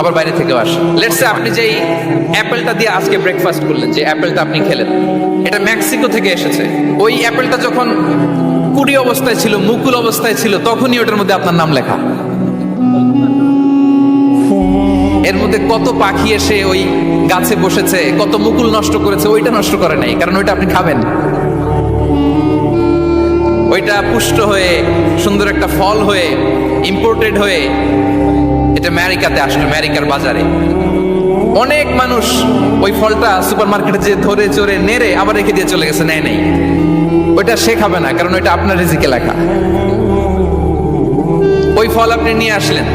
আবার বাইরে থেকেও আসে। লেটস আপনি যেই অ্যাপেলটা দিয়ে আজকে ব্রেকফাস্ট করলেন, যে অ্যাপেলটা আপনি খেলেন, এটা মেক্সিকো থেকে এসেছে। ওই অ্যাপেলটা যখন কুড়ি অবস্থায় ছিল, মুকুল অবস্থায় ছিল, তখনই ওটার মধ্যে আপনার নাম লেখা। এর মধ্যে কত পাখি এসে ওই গাছে বসেছে, কত মুকুল নষ্ট করেছে, ওইটা নষ্ট করে নাই, কারণ ওইটা আপনি খাবেন। ওইটা পুষ্ট হয়ে, সুন্দর একটা ফল হয়ে ইম্পোর্টেড হয়ে এটা আমেরিকাতে আসলো আমেরিকার বাজারে। অনেক মানুষ ওই ফলটা সুপার মার্কেটে যে ধরে চড়ে নেড়ে আবার রেখে দিয়ে চলে গেছে, নেয় নেই। ওইটা সে খাবে না, কারণ ওইটা আপনার রিজিকে লেখা। ওই ফল আপনি নিয়ে আসলেন।